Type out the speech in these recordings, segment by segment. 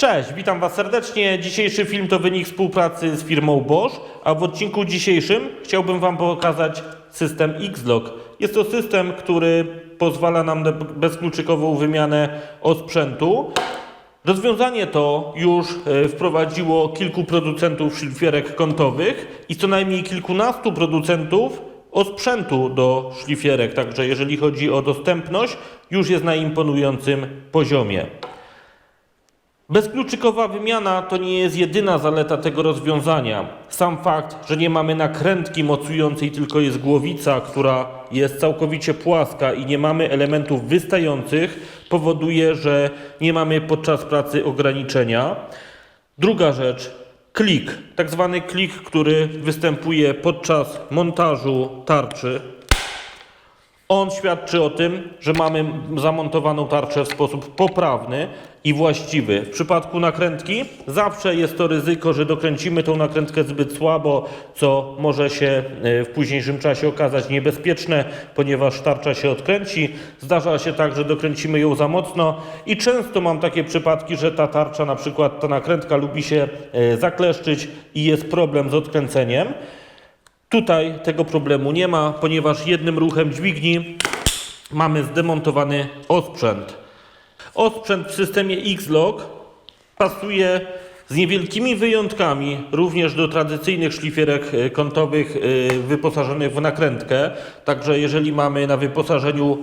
Cześć, witam Was serdecznie. Dzisiejszy film to wynik współpracy z firmą Bosch, a w odcinku dzisiejszym chciałbym Wam pokazać system Xlock. Jest to system, który pozwala nam na bezkluczykową wymianę osprzętu. Rozwiązanie to już e, wprowadziło kilku producentów szlifierek kątowych i co najmniej kilkunastu producentów osprzętu do szlifierek. Także jeżeli chodzi o dostępność, już jest na imponującym poziomie. Bezkluczykowa wymiana to nie jest jedyna zaleta tego rozwiązania. Sam fakt, że nie mamy nakrętki mocującej, tylko jest głowica, która jest całkowicie płaska i nie mamy elementów wystających, powoduje, że nie mamy podczas pracy ograniczenia. Druga rzecz, klik. Tak zwany klik, który występuje podczas montażu tarczy. On świadczy o tym, że mamy zamontowaną tarczę w sposób poprawny i właściwy. W przypadku nakrętki zawsze jest to ryzyko, że dokręcimy tą nakrętkę zbyt słabo, co może się e, w późniejszym czasie okazać niebezpieczne, ponieważ tarcza się odkręci. Zdarza się tak, że dokręcimy ją za mocno i często mam takie przypadki, że ta tarcza, na przykład ta nakrętka lubi się e, zakleszczyć i jest problem z odkręceniem. Tutaj tego problemu nie ma, ponieważ jednym ruchem dźwigni mamy zdemontowany osprzęt. Osprzęt w systemie X-Log pasuje z niewielkimi wyjątkami również do tradycyjnych szlifierek e, kątowych e, wyposażonych w nakrętkę. Także jeżeli mamy na wyposażeniu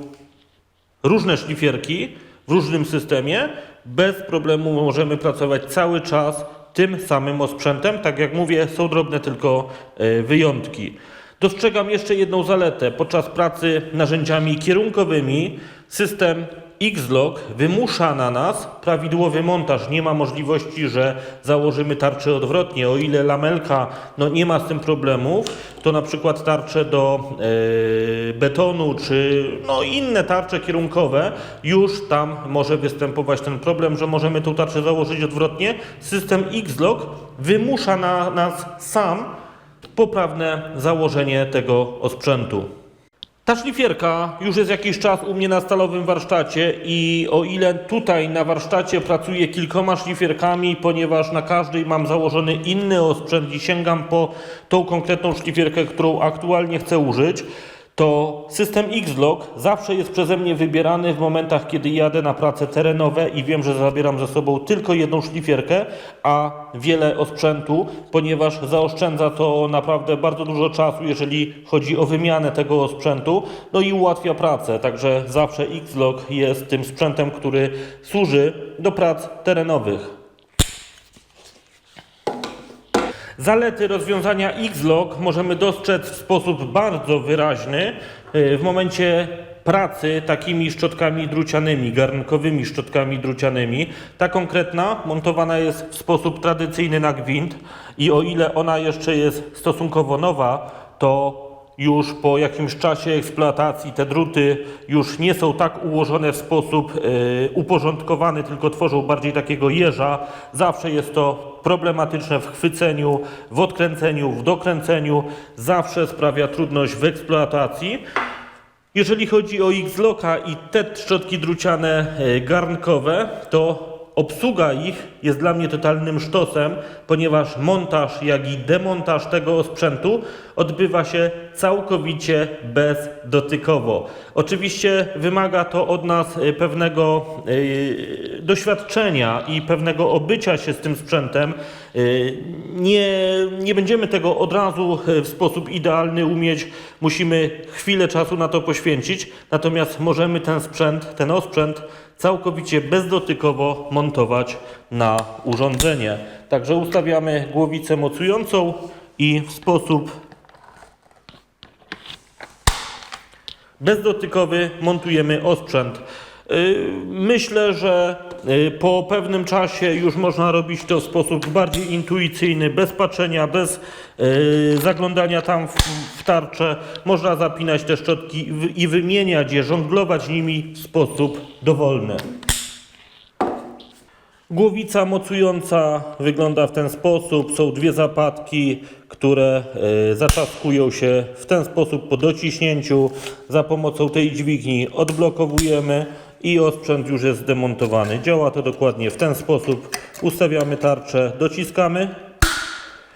różne szlifierki w różnym systemie, bez problemu możemy pracować cały czas tym samym osprzętem. Tak jak mówię, są drobne tylko e, wyjątki. Dostrzegam jeszcze jedną zaletę. Podczas pracy narzędziami kierunkowymi system X-Log wymusza na nas prawidłowy montaż. Nie ma możliwości, że założymy tarczę odwrotnie. O ile lamelka no, nie ma z tym problemów, to na przykład tarcze do e, betonu czy no, inne tarcze kierunkowe, już tam może występować ten problem, że możemy tą tarczę założyć odwrotnie. System X-Log wymusza na nas sam poprawne założenie tego osprzętu. Ta szlifierka już jest jakiś czas u mnie na stalowym warsztacie i o ile tutaj na warsztacie pracuję kilkoma szlifierkami, ponieważ na każdej mam założony inny osprzęt i sięgam po tą konkretną szlifierkę, którą aktualnie chcę użyć, to system X-Log zawsze jest przeze mnie wybierany w momentach, kiedy jadę na prace terenowe i wiem, że zabieram ze sobą tylko jedną szlifierkę, a wiele osprzętu, ponieważ zaoszczędza to naprawdę bardzo dużo czasu, jeżeli chodzi o wymianę tego osprzętu, no i ułatwia pracę. Także zawsze X-Log jest tym sprzętem, który służy do prac terenowych. Zalety rozwiązania X-Log możemy dostrzec w sposób bardzo wyraźny y, w momencie pracy takimi szczotkami drucianymi, garnkowymi szczotkami drucianymi. Ta konkretna montowana jest w sposób tradycyjny na gwint i o ile ona jeszcze jest stosunkowo nowa, to już po jakimś czasie eksploatacji te druty już nie są tak ułożone w sposób e, uporządkowany, tylko tworzą bardziej takiego jeża. Zawsze jest to problematyczne w chwyceniu, w odkręceniu, w dokręceniu. Zawsze sprawia trudność w eksploatacji. Jeżeli chodzi o X-Locka i te szczotki druciane e, garnkowe, to obsługa ich jest dla mnie totalnym sztosem, ponieważ montaż, jak i demontaż tego sprzętu odbywa się całkowicie bezdotykowo. Oczywiście wymaga to od nas e, pewnego e, doświadczenia i pewnego obycia się z tym sprzętem. E, Nie, nie będziemy tego od razu w sposób idealny umieć, musimy chwilę czasu na to poświęcić, natomiast możemy ten sprzęt, ten osprzęt całkowicie bezdotykowo montować na urządzenie. Także ustawiamy głowicę mocującą i w sposób bezdotykowy montujemy osprzęt. Yy, Myślę, że yy, po pewnym czasie już można robić to w sposób bardziej intuicyjny, bez patrzenia, bez yy, zaglądania tam w, tarczę. Można zapinać te szczotki i wymieniać je, żonglować nimi w sposób dowolny. Głowica mocująca wygląda w ten sposób. Są dwie zapadki, które e, zaczaskują się w ten sposób po dociśnięciu. Za pomocą tej dźwigni odblokowujemy i osprzęt już jest zdemontowany. Działa to dokładnie w ten sposób. Ustawiamy tarczę, dociskamy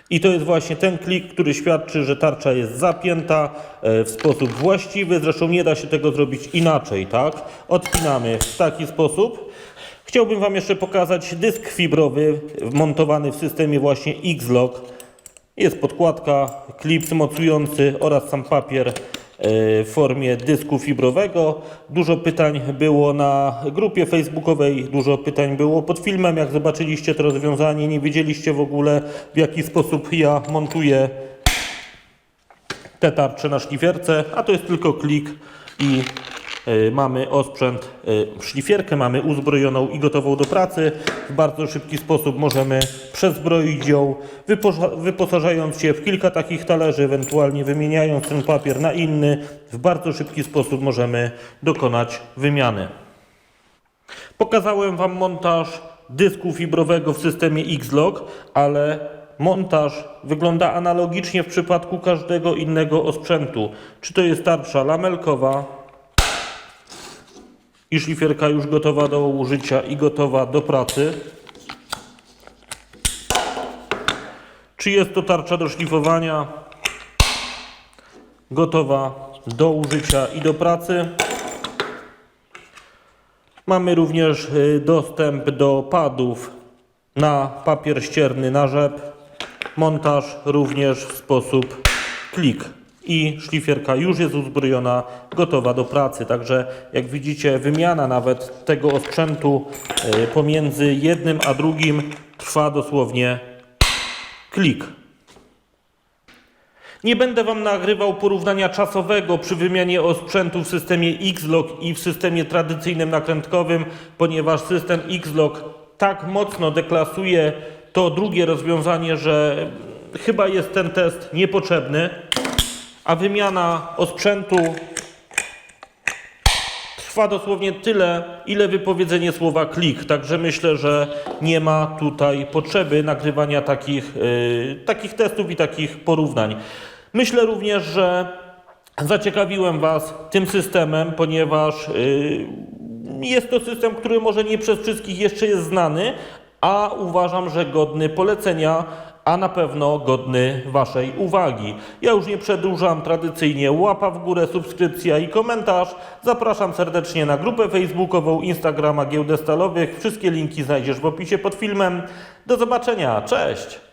i to jest właśnie ten klik, który świadczy, że tarcza jest zapięta e, w sposób właściwy. Zresztą nie da się tego zrobić inaczej, tak? Odpinamy w taki sposób. Chciałbym Wam jeszcze pokazać dysk fibrowy montowany w systemie właśnie X-Log. Jest podkładka, klips mocujący oraz sam papier e, w formie dysku fibrowego. Dużo pytań było na grupie facebookowej, dużo pytań było pod filmem. Jak zobaczyliście to rozwiązanie, nie wiedzieliście w ogóle w jaki sposób ja montuję te tarcze na szlifierce, a to jest tylko klik i mamy osprzęt, y, szlifierkę mamy uzbrojoną i gotową do pracy. W bardzo szybki sposób możemy przezbroić ją, wyposa- wyposażając się w kilka takich talerzy, ewentualnie wymieniając ten papier na inny. W bardzo szybki sposób możemy dokonać wymiany. Pokazałem Wam montaż dysku fibrowego w systemie X-Log, ale montaż wygląda analogicznie w przypadku każdego innego osprzętu. Czy to jest tarcza lamelkowa i szlifierka już gotowa do użycia i gotowa do pracy. Czy jest to tarcza do szlifowania gotowa do użycia i do pracy. Mamy również y, dostęp do padów na papier ścierny na rzep. Montaż również w sposób klik. I szlifierka już jest uzbrojona, gotowa do pracy. Także jak widzicie, wymiana nawet tego osprzętu y, pomiędzy jednym a drugim trwa dosłownie klik. Nie będę Wam nagrywał porównania czasowego przy wymianie osprzętu w systemie X-Log i w systemie tradycyjnym nakrętkowym, ponieważ system X-Log tak mocno deklasuje to drugie rozwiązanie, że chyba jest ten test niepotrzebny, a wymiana osprzętu trwa dosłownie tyle, ile wypowiedzenie słowa klik. Także myślę, że nie ma tutaj potrzeby nagrywania takich, yy, takich testów i takich porównań. Myślę również, że zaciekawiłem Was tym systemem, ponieważ yy, jest to system, który może nie przez wszystkich jeszcze jest znany, a uważam, że godny polecenia a na pewno godny Waszej uwagi. Ja już nie przedłużam, tradycyjnie łapa w górę, subskrypcja i komentarz. Zapraszam serdecznie na grupę facebookową, Instagrama Giełdę Stalowych. Wszystkie linki znajdziesz w opisie pod filmem. Do zobaczenia, cześć!